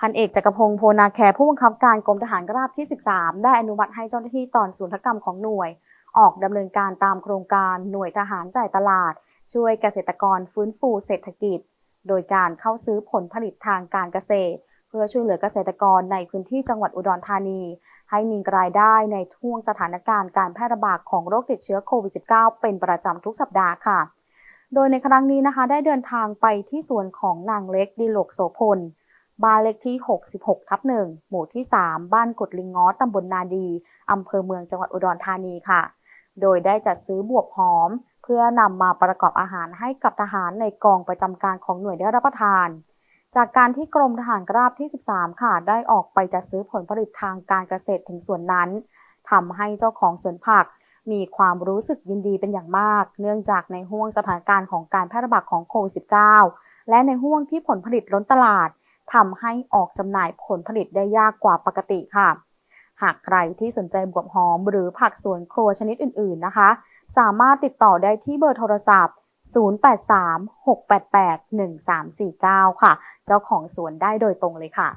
พันเอกจักรพงศ์โพนาแคผู้บังคับการกรมทหารราบที่ 13 ได้อนุมัติให้เจ้าหน้าที่ตอนศูนย์กรรมของหน่วย ออกดำเนินการตามโครงการหน่วยทหารจ่ายตลาด ช่วยเกษตรกรฟื้นฟูเศรษฐกิจ โดยการเข้าซื้อผลผลิตทางการเกษตร เพื่อช่วยเหลือเกษตรกรในพื้นที่จังหวัดอุดรธานี ให้มีรายได้ในท่วงสถานการณ์การแพร่ระบาดของโรคติดเชื้อโควิด -19 เป็นประจำทุกสัปดาห์ค่ะ โดยในครั้งนี้นะคะได้เดินทางไปที่สวนของนางเล็กดิโลกโสพล บ้านเลขที่ 66 ทับ 1 หมู่ที่ 3 บ้านกดลิงง้อตำบลนาดี อำเภอเมืองจังหวัดอุดรธานีค่ะ โดยได้จัดซื้อบวบหอม เพื่อนำมาประกอบอาหารให้กับทหารในกองประจำการของหน่วยได้รับประทาน จากการที่กรมทหารราบที่ 13 ค่ะ ได้ออกไปจัดซื้อผลผลิตทางการเกษตรถึงส่วนนั้นทำให้เจ้าของสวนผักมีความรู้สึกยินดีเป็นอย่างมาก เนื่องจากในห่วงสถานการณ์ของการแพร่ระบาดของโควิด -19 และในห่วงที่ผลผลิตล้นตลาด ทำให้ออกจำหน่ายผลผลิตได้ยากกว่าปกติค่ะ หากใครที่สนใจบวบหอมหรือผักสวนครัวชนิดอื่นๆนะคะ สามารถติดต่อได้ที่เบอร์โทรศัพท์ 0836881349 ค่ะ เจ้าของสวนได้โดยตรงเลยค่ะ